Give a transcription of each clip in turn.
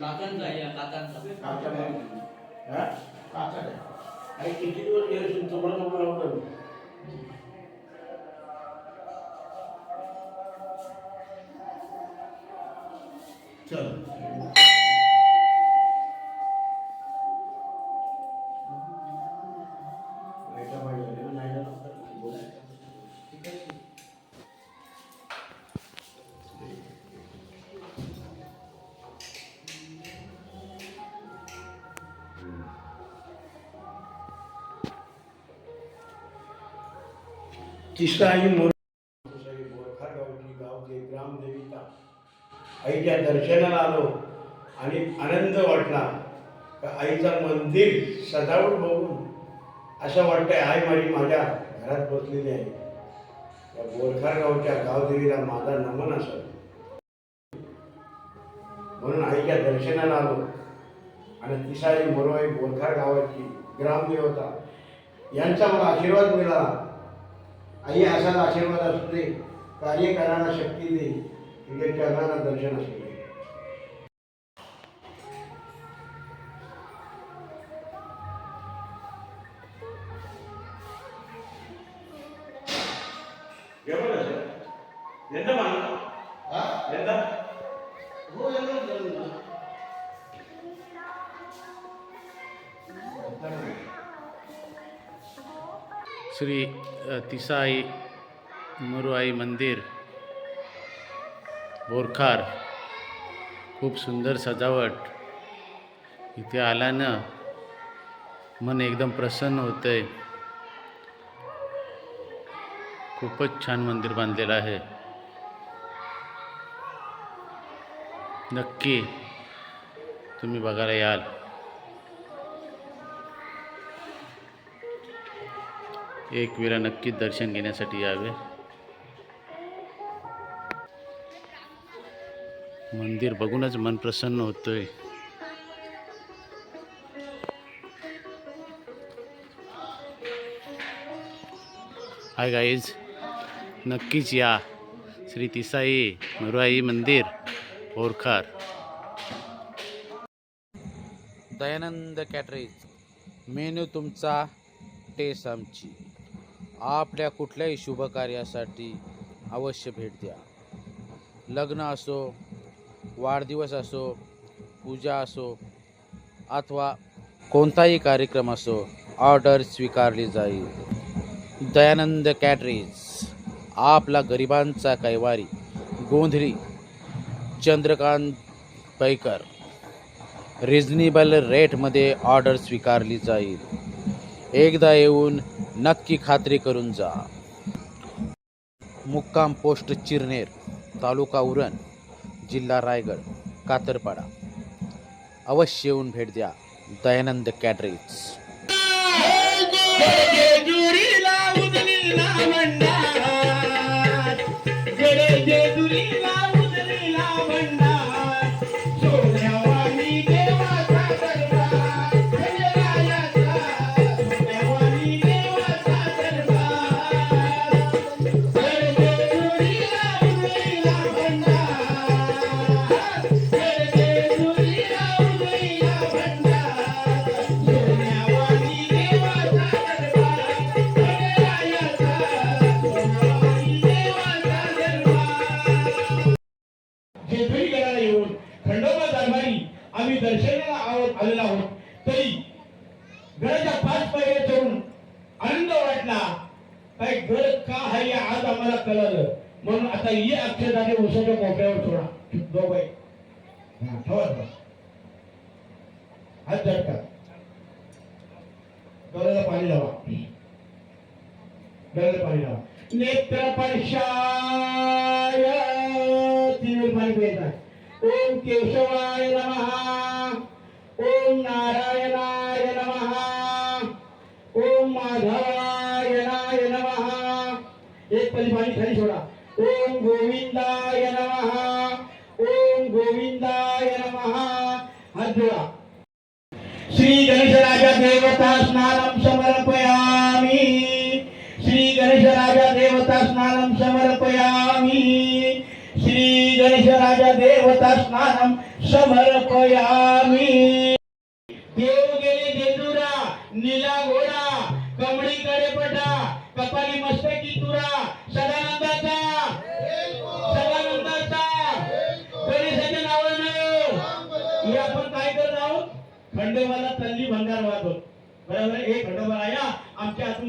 काकांचा या काकांचा. काका नाही हा? काका नाही आणि किती दिवस गेले तुमचं तुम्हाला चल. तिसराही मोरसाई बोरखा गावची गावचे ग्रामदेविका आईच्या दर्शनाला आलो आणि आनंद वाटला का आईचं मंदिर सजावट बघून असं वाटतंय आई माझी माझ्या घरात बसलेली आहे. त्या बोरखार गावच्या गावदेवीला माझा नमन असं म्हणून आईच्या दर्शनाला आलो आणि तिसाई मोरवाई बोरखार गावाची ग्रामदेवता. यांचा मला आशीर्वाद मिळाला. आई असाच आशीर्वाद असू दे कार्य करायला शक्ती दे तुझ्या चरणाला दर्शन असू दे. श्री तिसाई मुरुआई मंदिर बोरखार. खूप सुंदर सजावट. इथे आल्यानं मन एकदम प्रसन्न होतं आहे खूपच छान मंदिर बांधलेलं आहे. नक्की तुम्ही बघायला याल. एक वेळा नक्कीच दर्शन घेण्यासाठी यावे. मंदिर बघूनच मन प्रसन्न होतोय. हाय गाईज नक्कीच या. श्री तिसाई मुराई मंदिर ओरखार. दयानंद कॅटरेज मेनू तुमचा टेस्ट आमची. आपल्या कुठल्याही शुभ कार्यासाठी अवश्य भेट द्या. लग्न असो वाढदिवस असो पूजा असो अथवा कोणताही कार्यक्रम असो ऑर्डर स्वीकारली जाईल. दयानंद कॅटरीज आपला गरिबांचा कैवारी गोंधळी चंद्रकांत पैकर रिजनेबल रेटमध्ये ऑर्डर स्वीकारली जाईल. एकदा येऊन नक्की खात्री करून जा. मुक्काम पोस्ट चिरनेर तालुका उरण जिल्हा रायगड कातरपाडा. अवश्य येऊन भेट द्या. दयानंद कॅटरेज. जेजुरी येऊन खंडोबा दरबारी आम्ही दर्शनाला आहोत आलेलो आहोत. तरी घराच्या पाच पायऱ्या चढून आनंद वाटला. काय घर का हाय आज आम्हाला कळलं. म्हणून आता ये अक्षरधाने उसाच्या कोपऱ्यावर सोडा. दोघे हा ठेवा हात झटका. डोळ्याला पाणी लावा. डोळ्याला पाणी लावा. नेत्र परशाय तीन पाणी मिळत ओम केशवाय नमः। ओम नारायणाय नमः। ओम माधवाय नाय नमः। एक पली पाणी खाली सोडा। ओम गोविंदाय नमः। ओम गोविंदाय नमः। हात जोडा। श्री गणेशराजा देवता स्नानं समर्पयामि। श्री गणेशराजा देवता स्नानं समर्पयामि। श्री गणेशराजा देवता स्नानम समर्पयामी. देव गेले जेजुरा निला घोडा कमळीकडे पटा कपाली मस्तकी तुरा सदानंदाचा सदानंदाचा. गणेशाच्या नावानं हे आपण काय करत आहोत? खंडोबाला तल्ली भंगार वाहतो. बरोबर? एक खंडोबा या आमच्या हातून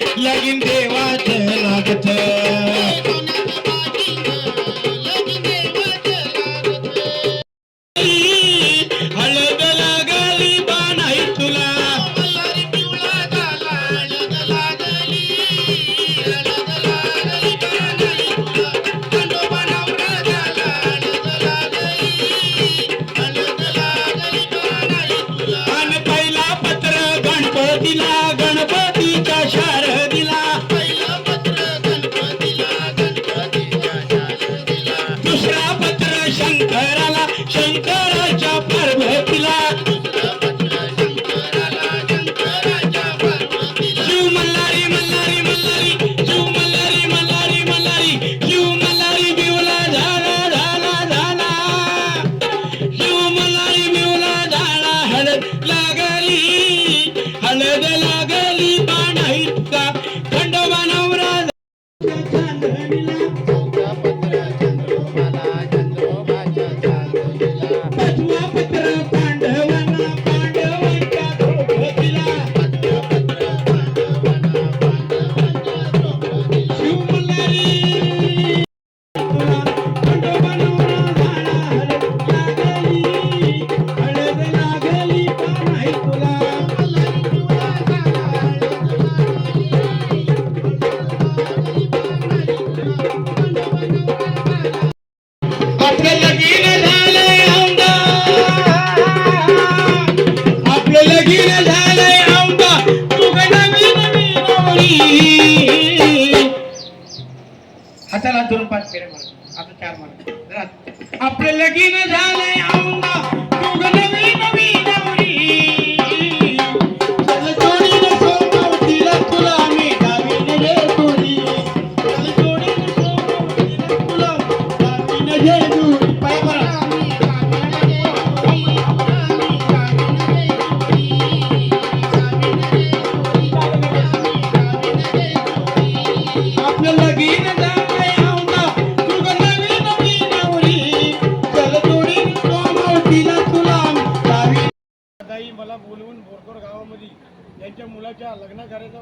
लगीन देवाच लागत. शंकराच्या पार्वतीला शिव मल्हारी मल्हारी मल्हारी शिव मल्हारी मल्हारी मल्हारी शिव मल्हारी बिवला झाला झाला झाला. शिव मल्हारी बिवला झाला हळद लागली हळद लागली हाताला धरून पाच फेरे मार. आता चार मार. आपलं लगीन झालंय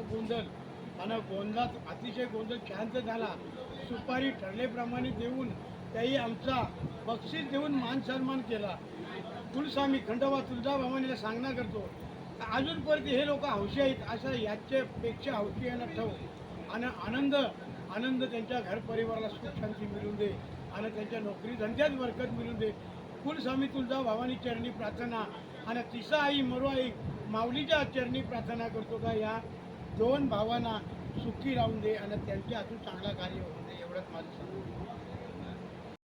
गोंधळ. आणि गोंधळात अतिशय गोंधळ शांत झाला. सुपारी ठरलेप्रमाणे देऊन त्याही आमचा बक्षीस देऊन मान सन्मान केला. तुलसामी खंडोबा तुळजा भवानीला सांगणं करतो अजूनपर्यंत हे लोक हौशी आहेत असं याच्यापेक्षा हौशी यांना ठेव. आणि आनंद आनंद त्यांच्या घर परिवाराला सुख शांती मिळून दे. आणि त्यांच्या नोकरी धंद्यात बरकत मिळून दे. कुलस्वामी तुळजा भवानी चरणी प्रार्थना. आणि तिसा आई मरो आई माऊलीच्या चरणी प्रार्थना करतो का या? दोन भावांना सुखी राहून दे आणि त्यांच्या हातून चांगला कार्य होऊन दे एवढंच माझं सांगणं.